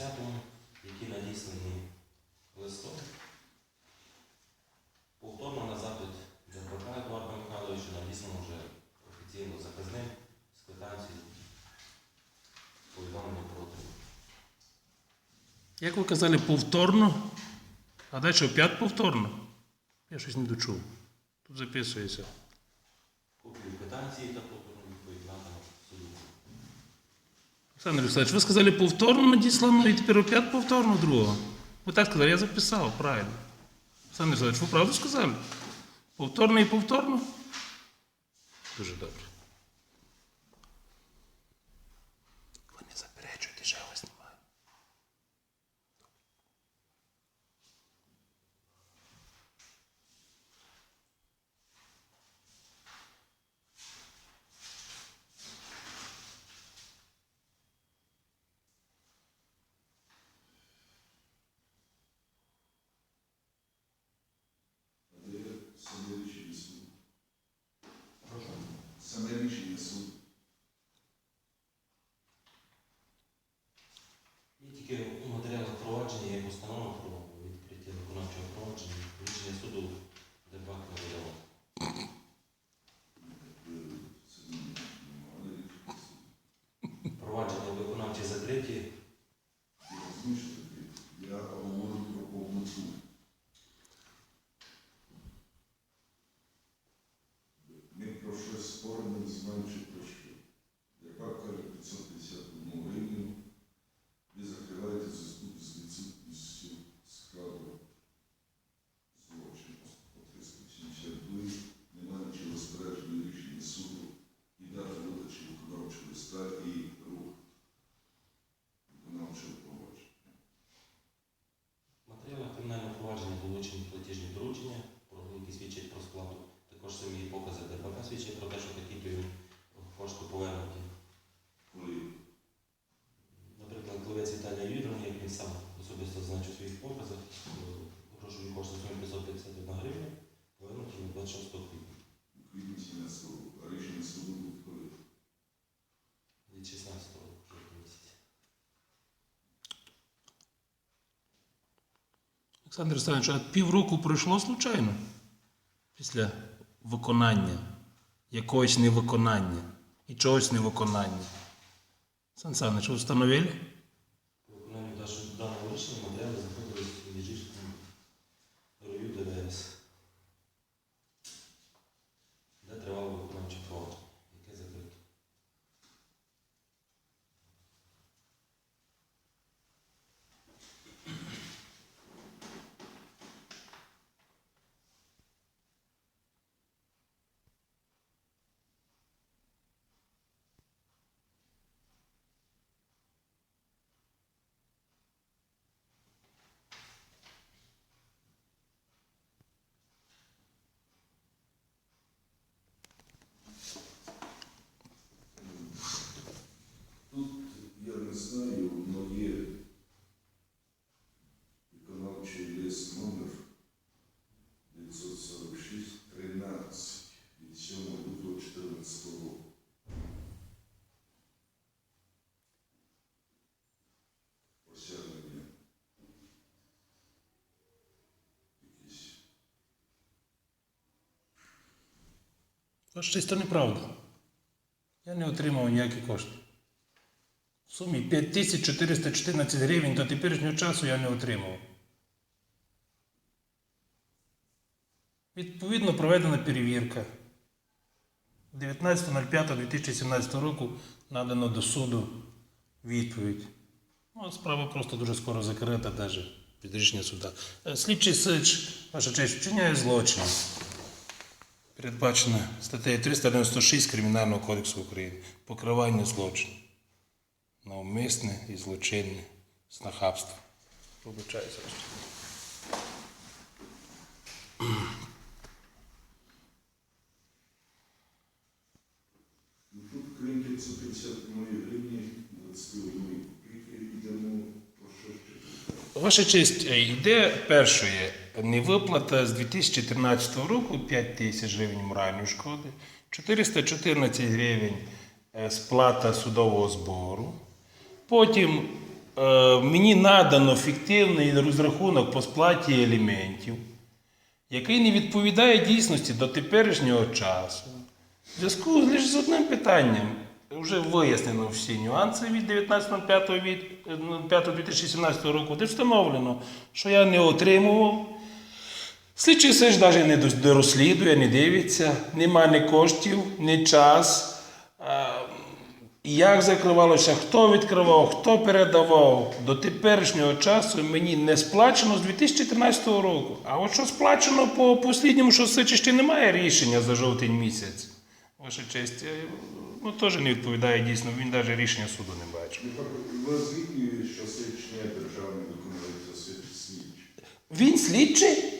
10-му, які надіслані листом. Повторно на запит ДРПК Едуарда Михайловича надіслано вже офіційно заказним з квитанцією повідомлення про отримання. Як ви казали, повторно, а далі опять повторно? Я щось не дочув. Тут записується. Копію квитанції та повторну відповідь надано суду. Олександр Олександрович, ви сказали повторно надіслано і тепер опять повторно другого. Ви так сказали, я записав, правильно. Олександр Олександрович, ви правду сказали? Повторно і повторно? Дуже добре. Олександр Олександрович, а півроку пройшло случайно? Після виконання, якогось невиконання і чогось невиконання. Сан Саныч, ви встановили? По виконанню даш- даного рішення матеріали знаходились у Ніжинському рою ДВС, де тривало виконавче провадження, яке закрито. Тут, я не знаю, но є виконавчий лист номер 946 13 від 7 лютого 14 року. Осягнення. Якісь. Ваше честь, то неправда. Я не отримав ніякі кошти. В сумі 5414 гривень до теперішнього часу я не отримав. Відповідно, проведена перевірка. 19.05.2017 року надано до суду відповідь. Ну, справа просто дуже скоро закрита, навіть під рішення суда. Е, Слідчий Сич, ваша честь, вчиняє злочин. Передбачено статтею 396 Кримінального кодексу України. Покривання злочину. Навмисне і злочинне знахабство. Вибачаюся. Ну, Тут, крім 551 гривні, 21 йдемо про що ще? Ваша честь, е, йде першої невиплата з 2013 року 5 тисяч гривень моральної шкоди, 414 гривень е, сплата судового збору. Потім е, мені надано фіктивний розрахунок по сплаті елементів, який не відповідає дійсності до теперішнього часу. В зв'язку лише з одним питанням. Вже вияснено всі нюанси від 19.05 від е, 5.2017 року, де встановлено, що я не отримував. Слідчий все ж навіть не розслідує, не дивиться, нема ні коштів, ні час. Як закривалося, хто відкривав, хто передавав. До теперішнього часу мені не сплачено з 2013 року. А от що сплачено по послідньому шосе, чи ще немає рішення за жовтень місяць. Ваша честь, е, ну теж не відповідає дійсно, він навіть рішення суду не бачив. Ви звітні, що свідчення державний виконується слідчі. Він слідчий?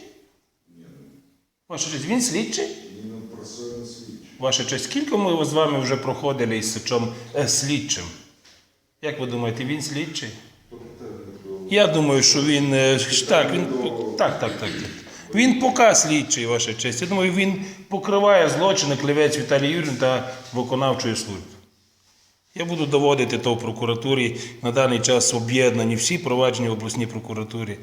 Ваша честь, він слідчий? він не слідчий. Ваша честь, скільки ми з вами вже проходили із сичом е, слідчим? Як ви думаєте, він слідчий? Я думаю, що він е, ж так, він так, так, так. так. Він поки слідчий, ваша честь. Я думаю, він покриває злочини клевець Віталій Юрін та виконавчої служби. Я буду доводити то в прокуратурі. На даний час об'єднані всі провадження в обласній прокуратурі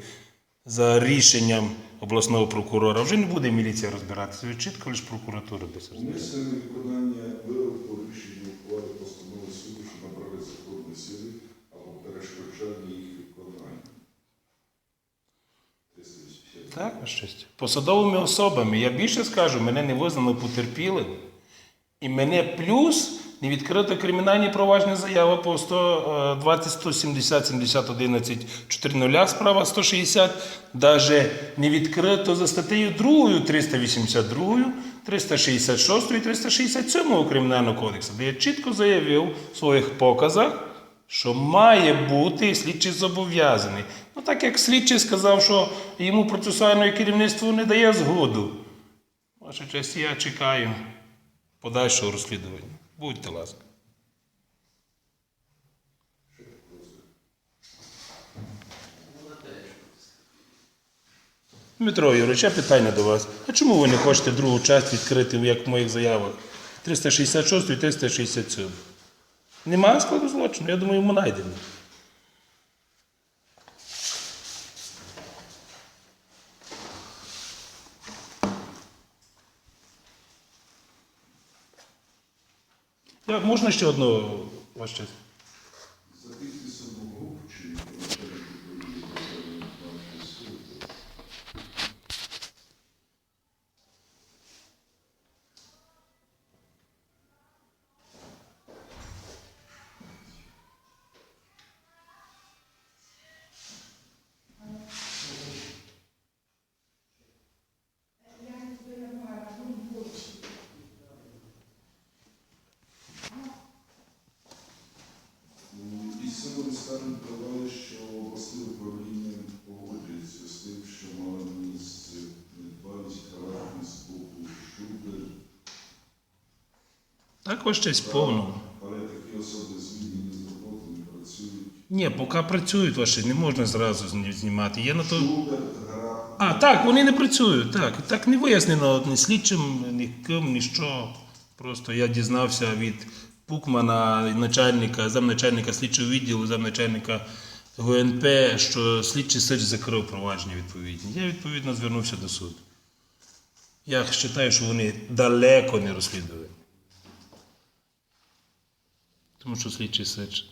за рішенням обласного прокурора. Вже не буде міліція розбиратися, вже чітко лише прокуратура без розбиратися. Умисне виконання вироку рішення ухвали постанови суду, що набрали законної сили або перешкоджання їх виконання. 380. Так, честь. Посадовими особами. Я більше скажу, мене не визнано потерпілим. І мене плюс не відкрито кримінальні провадження заяви по е, 120, 170, 70, 11, 4.0 справа 160. Даже не відкрито за статтею 2, 382, 366 і 367 Кримінального кодексу, де я чітко заявив в своїх показах, що має бути слідчий зобов'язаний. Ну так як слідчий сказав, що йому процесуальне керівництво не дає згоду. Ваша честь, я чекаю подальшого розслідування. Будьте ласка. Дмитро Юрійович, я питання до вас. А чому ви не хочете другу частину відкрити, як в моїх заявах? 366 і 367. Немає складу злочину, я думаю, йому знайдемо. Можна ще одного ваш честь? За підписом груп чи начальник відповідної державної виконавчої служби І сьогодні станом триває, що обласне управління погоджується з тим, що мала місце недбалість халатність з боку щуби, Так, ваш честь, повно. але такі особи звільнені з роботи не працюють. Ні, поки працюють ваші, не можна зразу зні- знімати. Є на то. А, так, вони не працюють. Так, так не вияснено ні слідчим, ні ким, ні що. Просто я дізнався від Пукмана, начальника, замначальника слідчого відділу, замначальника ГУНП, що слідчий сич закрив провадження відповідні. Я відповідно звернувся до суду. Я вважаю, що вони далеко не розслідують. Тому що слідчий сич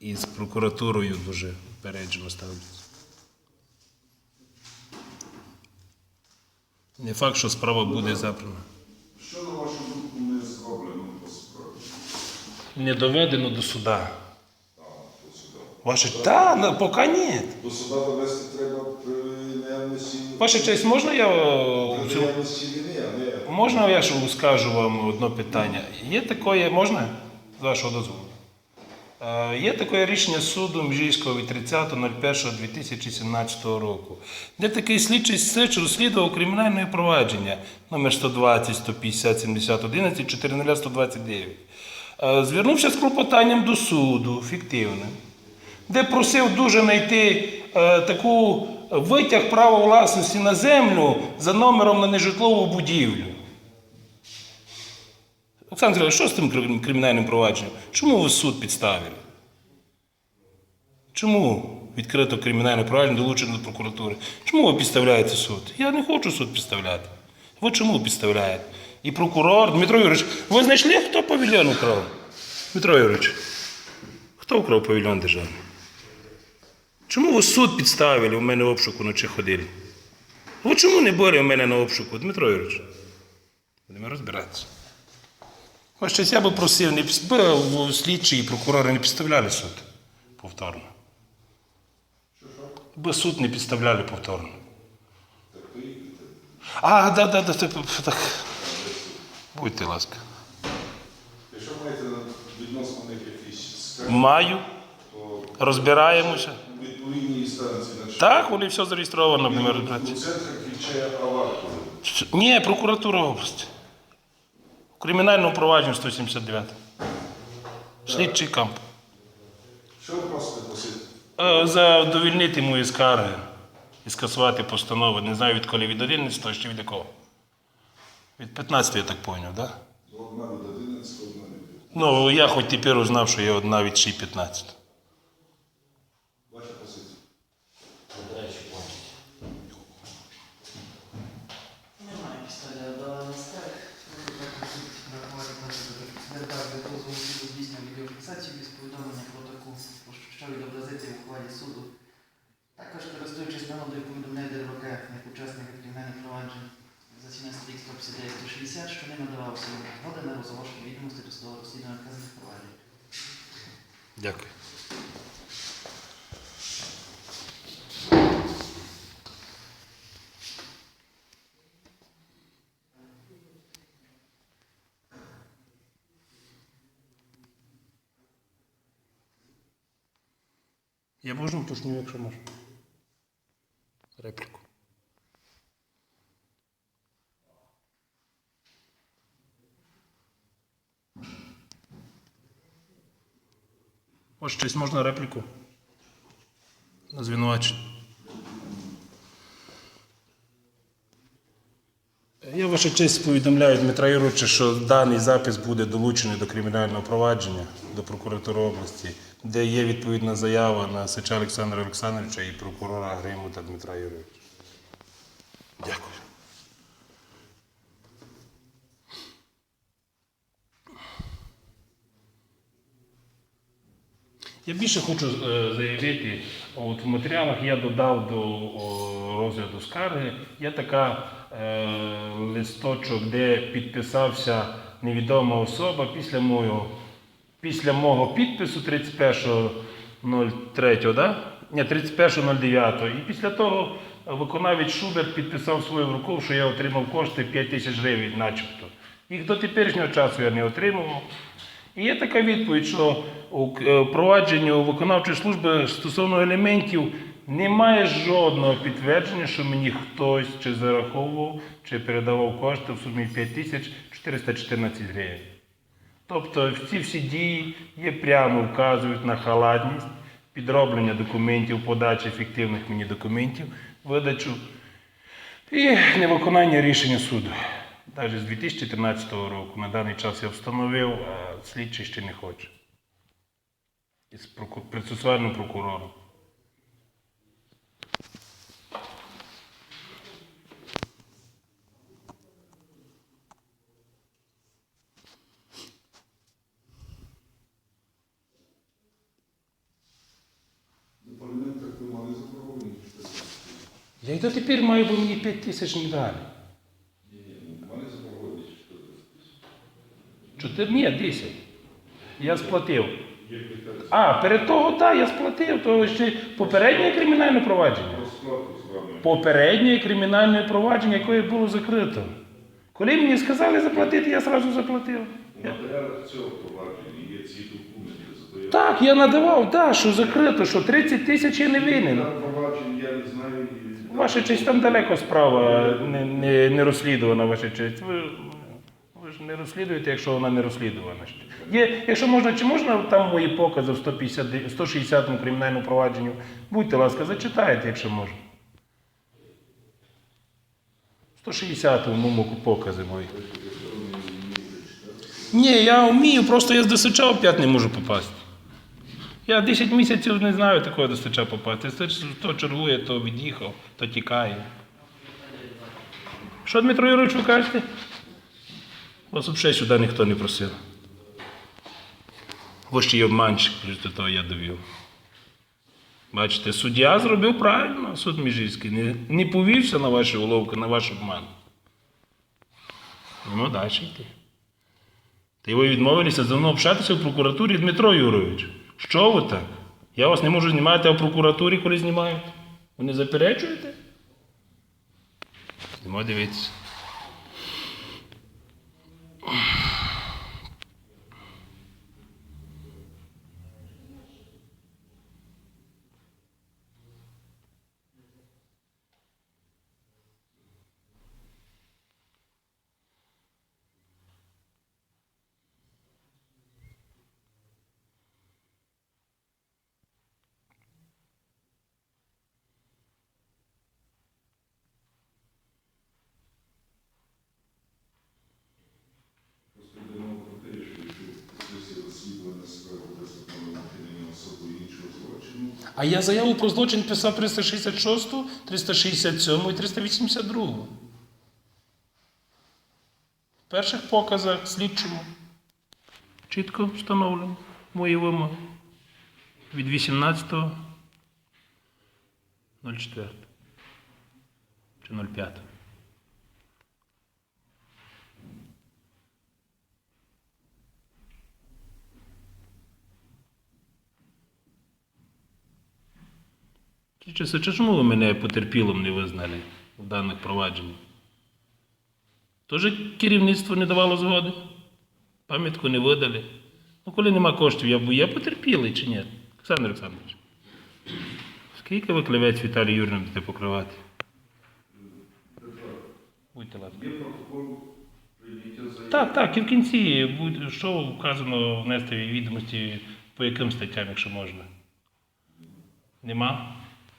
із прокуратурою дуже упереджено ставляться. Не факт, що справа буде запрана. Що, на вашу думку, не зроблено по справі? Не доведено до суда. Так, до суда. Ваше та, ну, поки ні. До суда довести треба при наявності... Ваша честь, можна я е, При цю- наявності вини, а не... можна я ж скажу вам одне питання? Є таке, можна? Вашого дозволу. Е, Є таке рішення суду Мжійського від 30.01.2017 року, де такий слідчий сеч розслідував кримінальне провадження номер 120, 150, 70, 11, 400, 129. Е, Звернувся з клопотанням до суду фіктивним, де просив дуже знайти е, таку витяг права власності на землю за номером на нежитлову будівлю. Олександр Григорович, що з тим кримінальним провадженням? Чому ви суд підставили? Чому відкрито кримінальне провадження долучено до прокуратури? Чому ви підставляєте суд? Я не хочу суд підставляти. Ви чому підставляєте? І прокурор, Дмитро Юрійович, ви знайшли, хто павільйон украв? Дмитро Юрійович, хто украв павільйон державний? Чому ви суд підставили, у мене обшуку вночі ходили? Ви чому не були у мене на обшуку, Дмитро Юрійович? Будемо розбиратися. Ось щось я би просив, не в- слідчі і прокурори не підставляли суд повторно. Би суд не підставляли повторно. А, да, да, да, так, так. Будьте ласка. Якщо маєте відносно них якісь Маю, розбираємося. у відповідній інстанції Так, вони все зареєстровано, Авакове. Ні, прокуратура області. Кримінальному провадженню 179. Слідчий камп. Що ви просите просити? Е, Задовільнити мої скарги і скасувати постанови. Не знаю від коли від 11 ще від якого. Від 15, я так зрозумів, так? Да? Одна від 11, одна від 15. Ну, я хоч тепер узнав, що є одна від 6.15. Також користуючись нагодою повідомляє ДРВК як учасника кримінальних проваджень за 17 рік 159 160, що не надавався згоди на розголошення відомостей до судового розслідування вказаних проваджень. Дякую. Я можу уточню, якщо можу. Репліку. Ось щось можна репліку? На звинувачення. Я ваша честь повідомляю Дмитра Юровича, що даний запис буде долучений до кримінального провадження до прокуратури області, де є відповідна заява на Сича Олександра Олександровича і прокурора Гримута Дмитра Юровича. Дякую. Я більше хочу е, заявити, от в матеріалах я додав до розгляду скарги, є така е, листочок, де підписався невідома особа після мого, після мого підпису 31.03, да? Ні, 31.09. І після того виконавець Шуберт підписав свою руку, що я отримав кошти 5 тисяч гривень, начебто. Їх до теперішнього часу я не отримував. І є така відповідь, що у е, провадженні виконавчої служби стосовно елементів немає жодного підтвердження, що мені хтось чи зараховував, чи передавав кошти в сумі 5414 гривень. Тобто ці всі дії є прямо вказують на халатність, підроблення документів, подачі фіктивних мені документів, видачу і невиконання рішення суду. Навіть з 2013 року на даний час я встановив, а слідчий ще не хоче. Із процесуальним прокурором. Я й дотепер маю, бо мені 5 тисяч не дали. Ні, ні, мали заборгованість. Чотири, ні, 10. Я сплатив. А, перед того, так, я сплатив, то ще попереднє кримінальне провадження. Попереднє кримінальне провадження, яке було закрито. Коли мені сказали заплатити, я одразу заплатив. Так, я надавав, так, що закрито, що 30 тисяч я не винен. Провадження я не знаю. Ваша честь, там далеко справа не, не, не розслідувана, ваша честь. Ви, ви ж не розслідуєте, якщо вона не розслідувана. Є, якщо можна, чи можна там мої покази в 150, 160 му кримінальному провадженню? Будьте ласка, зачитайте, якщо можна. 160 моєму покази мої. Ні, я вмію, просто я з ДСЧ опять не можу попасти. Я 10 місяців не знаю такого до стача попасти. То чергує, то від'їхав, то тікає. Що, Дмитро Юрович, ви кажете? Вас взагалі сюди ніхто не просив. Ось ще й обманщик, до того я довів. Бачите, суддя зробив правильно, суд Міжівський. Не, не повівся на ваші уловки, на ваш обман. Йому далі йти. Та ви відмовилися за мною общатися в прокуратурі Дмитро Юрович. Що ви так? Я вас не можу знімати, а в прокуратурі коли знімають. Ви не заперечуєте? Йдемо дивитися. Просто йдемо про те, що якщо в процесі розслідування справи буде встановлено вчинення особи іншого злочину, А я заяву про злочин писав 366, 367 і 382. В перших показах слідчому чітко встановлено мої вимоги від 18.04 чи 05. Чи, чи чому ви мене потерпілим не визнали в даних провадженнях? Тож керівництво не давало згоди? Пам'ятку не видали. Ну, коли нема коштів, я, я потерпілий чи ні? Олександр Олександрович. Скільки ви клевець Віталій Юрійовна будете покривати? Будьте ласка. Так, так, і в кінці що вказано внести відомості по яким статтям, якщо можна. Нема?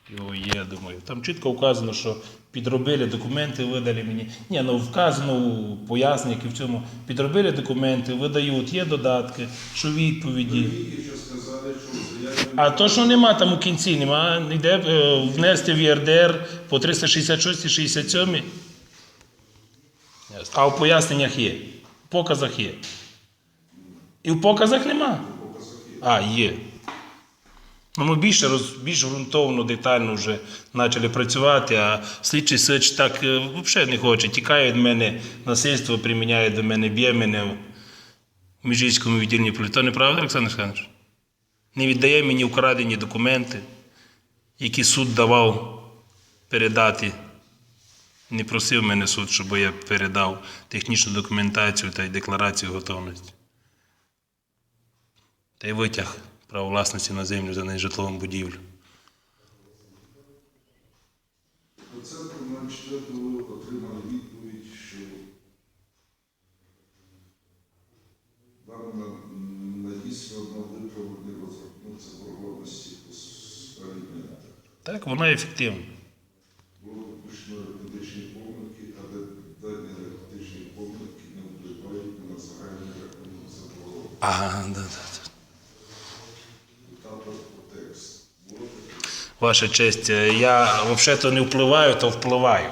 Його є, думаю. Там чітко вказано, що підробили документи, видали мені. Ні, ну вказано у поясненнях і в цьому. Підробили документи, видають, є додатки, що відповіді. А то, що нема там у кінці, нема, йде е, внести в ЄРДР по 366 67 А в поясненнях є. В показах є. І в показах нема. А, є. Ну, ми більше, роз, більш ґрунтовно, детально вже почали працювати, а слідчий сич так е, взагалі не хоче. Тікає від мене, насильство приміняє до мене, б'є мене в Міжгірському відділі поліції. То неправда, Олександр Олександрович? Не віддає мені вкрадені документи, які суд давав передати. Не просив мене суд, щоб я передав технічну документацію та й декларацію готовності. Та й витяг право власності на землю за нежитловим будівлю. По центру на четверту отримали відповідь, що вам на- надіслано виправлені розрахунок заборгованості по справі мента. Так, вона ефективна. Було допущено Ваша честь, е, я взагалі-то не впливаю, то впливаю.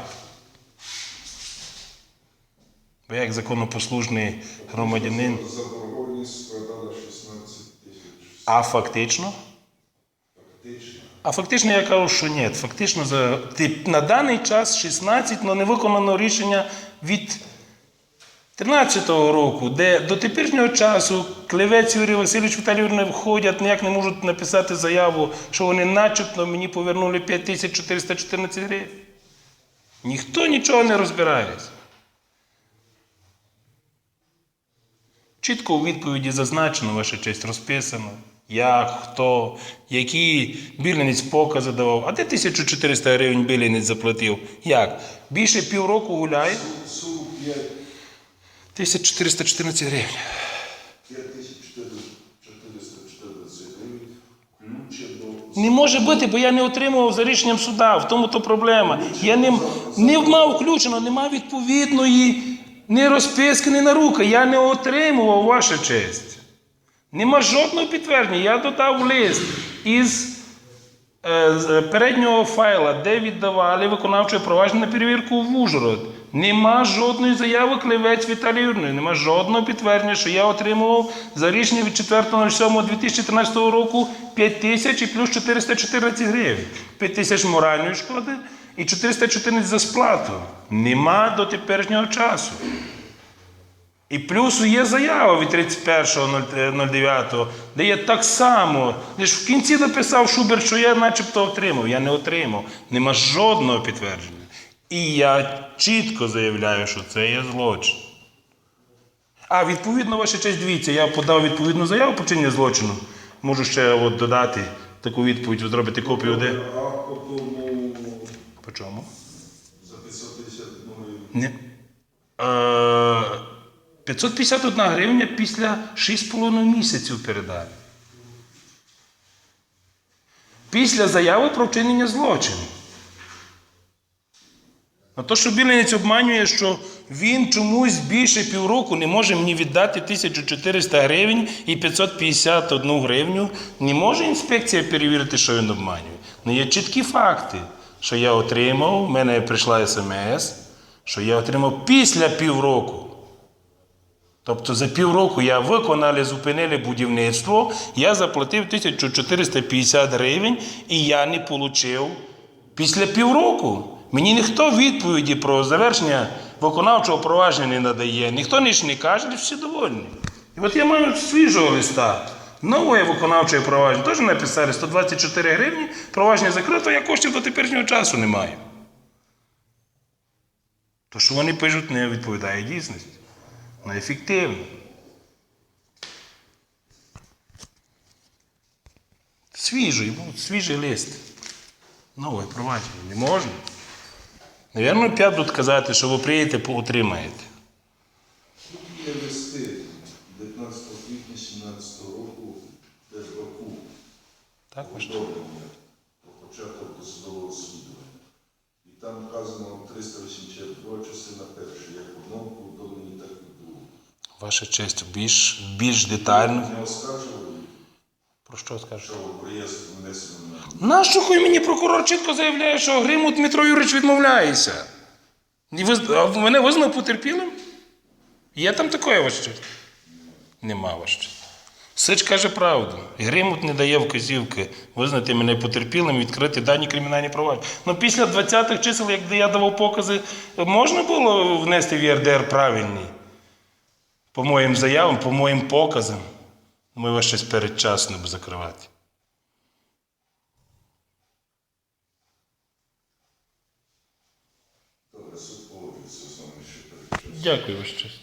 Бо як законопослужний громадянин, Заборгованість складала 16 тисяч. а фактично? Фактично. А фактично я кажу, що ні. Фактично на даний час 16, але не виконано рішення від 13-го року, де до теперішнього часу Клевець Юрій Васильович Віталій Юрійовна входять, ніяк не можуть написати заяву, що вони начебто мені повернули 5414 гривень. Ніхто нічого не розбирається. Чітко у відповіді зазначено, ваша честь, розписано, як, хто, які біленець покази давав. А де 1400 гривень біленець заплатив? Як? Більше півроку гуляє? Суму 5 1414 гривень. 5414 гривень Не може бути, бо я не отримував за рішенням суда. В тому то проблема. Я не, не мав включено, нема відповідної ні розписки, ні на руки. Я не отримував ваша честь. Нема жодного підтвердження. Я додав лист із е, з переднього файла, де віддавали виконавче провадження на перевірку в Ужгород. Нема жодної заяви клевець Віталій Юрійович, нема жодного підтвердження, що я отримував за рішення від 4.07.2013 року 5 тисяч і плюс 414 гривень. 5 тисяч моральної шкоди і 414 за сплату. Нема до теперішнього часу. І плюс є заява від 31.09, де я так само, лише в кінці написав Шубер, що я начебто отримав. Я не отримав. Нема жодного підтвердження. І я чітко заявляю, що це є злочин. А відповідно, ваша честь, дивіться, я подав відповідну заяву про чинення злочину. Можу ще от додати таку відповідь, ви зробите копію де. По чому? за 551 гривень. Ні. Е, 551 гривня після 6,5 місяців передали. Після заяви про вчинення злочину. А то, що Білинець обманює, що він чомусь більше півроку не може мені віддати 1400 гривень і 551 гривню, не може інспекція перевірити, що він обманює. Ну є чіткі факти, що я отримав, в мене прийшла смс, що я отримав після півроку. Тобто за півроку я виконали, зупинили будівництво, я заплатив 1450 гривень і я не отримав після півроку. Мені ніхто відповіді про завершення виконавчого провадження не надає, ніхто ніж не каже, всі довольні. І от я маю свіжого листа. Нове виконавче провадження. Теж написали 124 гривні, провадження закрито, я коштів до теперішнього часу не маю. То, що вони пишуть, не відповідає дійсності. Неефективно. Свіжий, був свіжий лист. Нове провадження. Не можна. Навірно, п'ять будуть казати, що ви приїдете, отримаєте. Є листи 19 квітня 17 року ДРБКУ. Так. Повідомлення про початок досудового розслідування. І там вказано 382 частина перша, як в одному повідомленні, так і другому. Ваша честь, більш, більш детально. Не оскаржували, Про що на Нащо хуй мені прокурор чітко заявляє, що Гриму Дмитро Юрич відмовляється? І а мене визнав потерпілим? Є там таке ваше? Нема ваше честь. Сич каже правду. Гримут не дає вказівки визнати мене потерпілим, відкрити дані кримінальні провадження. Ну після 20-х чисел, як я давав покази, можна було внести в ЄРДР правильні? По моїм заявам, по моїм показам. Ми вас щось передчасно б закривати. Вами, що